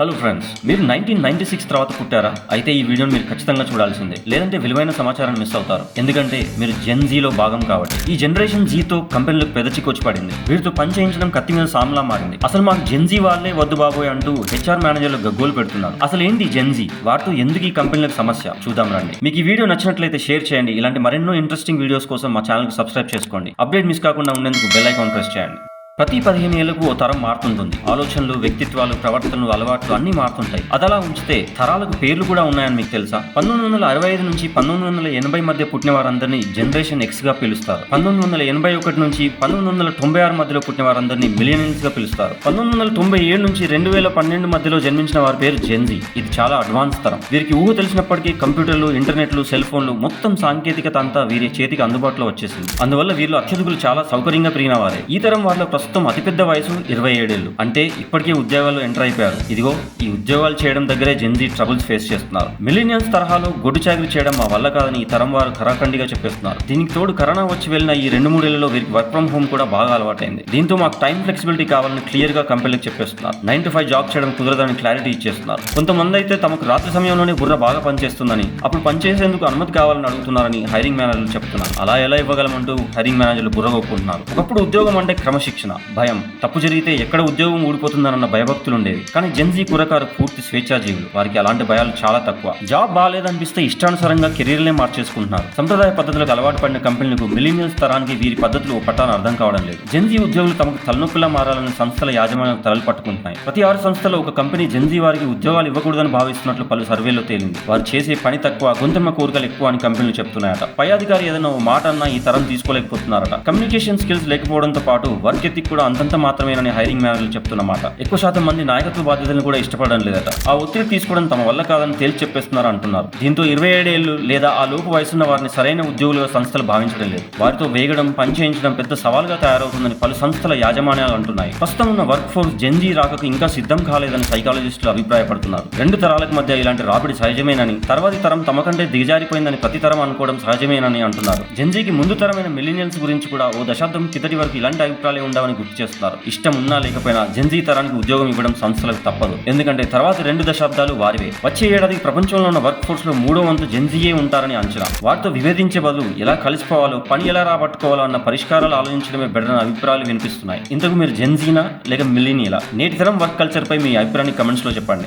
Hello friends మీరు nineteen ninety six తర్వాత పుట్టారా? అయితే ఈ వీడియోని మీరు ఖచ్చితంగా చూడాల్సిందే. లేదంటే విలువైన సమాచారాన్ని మిస్ అవుతారు. ఎందుకంటే మీరు జెన్ జీలో భాగం కాబట్టి. ఈ జనరేషన్ జీతో కంపెనీలకు పెదచికొచ్చి పడింది. వీరితో పని చేయించడం కత్తి మీద సామ్లా మారింది. అసలు మాకు జెన్జీ వాళ్ళే వద్దు బాబోయ్ అంటూ హెచ్ఆర్ మేనేజర్లు గగ్గోలు పెడుతున్నారు. అసలు ఏంటి జెన్జీ వారితో ఎందుకు ఈ కంపెనీలకు సమస్య? చూద్దాం రండి. మీకు ఈ వీడియో నచ్చినట్లయితే షేర్ చేయండి. ఇలాంటి మరెన్నో ఇంట్రెస్టింగ్ వీడియోస్ కోసం మా ఛానల్ సబ్స్క్రైబ్ చేసుకోండి. అప్డేట్ మిస్ కాకుండా ఉండేందుకు బెల్ ఐకాన్ ప్రెస్ చేయండి. ప్రతి పదిహేను ఏళ్ళకు ఓ తరం మారుతుంటుంది. ఆలోచనలు వ్యక్తిత్వాలు ప్రవర్తనలు అలవాట్లు అన్నీ మారుతుంటాయి. అదలా ఉంచితే తరాలకు పేర్లు కూడా ఉన్నాయని మీకు తెలుసా? పంతొమ్మిది వందల అరవై ఐదు నుంచి పంతొమ్మిది వందల ఎనభై మధ్య పుట్టిన వారందరినీ జనరేషన్ ఎక్స్గా పిలుస్తారు. పంతొమ్మిది వందల ఎనభై ఒకటి నుంచి పంతొమ్మిది వందల తొంభై ఆరు మధ్యలో పుట్టిన వారందరినీ మిలియనియన్స్గా పిలుస్తారు. పంతొమ్మిది వందల తొంభై ఏడు నుంచి రెండు వేల పన్నెండు మధ్యలో జన్మించిన వారి పేరు జెన్జీ ఇది చాలా అడ్వాన్స్ తరం. వీరికి ఊహ తెలిసినప్పటికీ కంప్యూటర్లు ఇంటర్నెట్లు సెల్ ఫోన్లు మొత్తం సాంకేతికత అంతా వీరి చేతికి అందుబాటులో వచ్చేసింది. అందువల్ల వీళ్ళు అత్యధికులు చాలా సౌకర్యంగా పెరిగిన వారే. ఈ తరం వారిలో ప్రస్తుతం అతిపెద్ద వయసు ఇరవై ఏడేళ్ళు. అంటే ఇప్పటికే ఉద్యోగాలు ఎంటర్ అయిపోయారు. ఇదిగో ఈ ఉద్యోగాలు చేయడం దగ్గరే జెన్జీ ట్రబుల్స్ ఫేస్ చేస్తున్నారు. మిలీనియల్స్ తరహాలో గొడ్డు చాకరీ చేయడం మా వల్ల కాదని ఈ తరం వారు ఖరాఖండిగా చెప్పేస్తున్నారు. దీనికి తోడు కరోనా వచ్చి వెళ్ళిన ఈ రెండు మూడేళ్ళలో వీరికి వర్క్ ఫ్రమ్ హోమ్ కూడా బాగా అలవాటైంది. దీంతో మాకు టైం ఫ్లెక్సిబిలిటీ కావాలని క్లియర్గా కంపెనీలకు చెప్పేస్తున్నారు. నైన్ టు ఫైవ్ జాబ్ చేయడం కుదరదని క్లారిటీ ఇచ్చేస్తున్నారు. కొంతమంది అయితే తమకు రాత్రి సమయంలోనే బుర్ర బాగా పనిచేస్తుందని అప్పుడు పనిచేసేందుకు అనుమతి కావాలని అడుగుతున్నారని హైరింగ్ మేనేజర్లు చెప్తున్నారు. అలా ఎలా ఇవ్వగలమంటూ హైరింగ్ మేనేజర్లు బుర్ర కొట్టుకుంటున్నారు ఒకప్పుడు ఉద్యోగం అంటే క్రమశిక్షణ. భయం. తప్పు జరిగితే ఎక్కడ ఉద్యోగం ఊడిపోతుందన్న భయభక్తులు ఉండేవి కానీ జెన్జీ కురకారు పూర్తి స్వేచ్ఛాజీవులు. వారికి అలాంటి భయాలు చాలా తక్కువ. జాబ్ బాగాలేదనిపిస్తే ఇష్టానుసారంగా కెరీర్లే మార్చేసుకుంటున్నారు. సంప్రదాయ పద్ధతులకు అలవాటు పడిన కంపెనీలకు మిలీనియల్స్ తరానికి వీరి పద్ధతులు పట్టాన అర్థం కావడం లేదు. జెన్జీ ఉద్యోగులు తమకు తలనొప్పిలా మారాలని సంస్థల యాజమాన్యం తలలు పట్టుకుంటున్నాయి. ప్రతి ఆరు సంస్థలో ఒక కంపెనీ జెన్జీ వారికి ఉద్యోగాలు ఇవ్వకూడదని భావిస్తున్నట్లు పలు సర్వేలో తేలింది. వారు చేసే పని తక్కువ గొంతెమ్మ కోరికలు ఎక్కువ అని కంపెనీలు చెప్తున్నాయట. పై అధికారి ఏదైనా ఓ మాట అన్నా ఈ తరం తీసుకోలేకపోతున్నారట. కమ్యూనికేషన్ స్కిల్స్ లేకపోవడంతో పాటు వర్క్ ఎత్తిక్ కూడా అంతంత మాత్రమేనని హైరింగ్ మేనేజర్లు చెప్తున్నమాట. ఎక్కువ శాతం మంది నాయకత్వ బాధ్యతలను కూడా ఇష్టపడడం లేదట. ఆ ఒత్తిడి తీసుకోవడం తమ వల్ల కాదని తేల్చి చెప్పేస్తున్నారు అంటున్నారు. దీంతో ఇరవై ఏడేళ్ళు లేదా ఆ లోపు వయసున్న వారిని సరైన ఉద్యోగులుగా సంస్థలు భావించడం లేదు. వారితో వేగడం పనిచేయించడం పెద్ద సవాల్గా తయారవుతుందని పలు సంస్థల యాజమాన్యాలు అంటున్నాయి. ప్రస్తుతం ఉన్న వర్క్ ఫోర్స్ జెన్జీ రాకకు ఇంకా సిద్ధం కాలేదని సైకాలజిస్టులు అభిప్రాయపడుతున్నారు. రెండు తరాలకు మధ్య ఇలాంటి రాబడి సహజమేనని తర్వాతి తరం తమ కంటే దిగజారిపోయిందని ప్రతి తరం అనుకోవడం సహజమేనని అంటున్నారు. జెన్జీకి ముందు తరమైన మిలీనియల్స్ గురించి కూడా ఓ దశాబ్దం కిందటి వరకు ఇలాంటి అభిప్రాయాలు ఉండవని గుర్తు చేస్తున్నారు. ఇష్టం ఉన్నా లేకపోయినా జెన్జీ తరానికి ఉద్యోగం ఇవ్వడం సంస్థలకు తప్పదు. ఎందుకంటే తర్వాత రెండు దశాబ్దాలు వారివే. వచ్చే ఏడాది ప్రపంచంలో ఉన్న వర్క్ ఫోర్స్లో మూడో వంతు జెన్జీయే ఉంటారని అంచనా. వారితో విభేదించే బదులు ఎలా కలిసిపోవాలో పని ఎలా రాబట్టుకోవాలో అన్న పరిష్కారాలు ఆలోచించడమే బెటర్ అన్న అభిప్రాయాలు వినిపిస్తున్నాయి. ఇంతకు మీరు జెన్జీనా లేక మిలీనియలా నేటి తరం వర్క్ కల్చర్ పై మీ అభిప్రాయాన్ని కమెంట్స్లో చెప్పండి.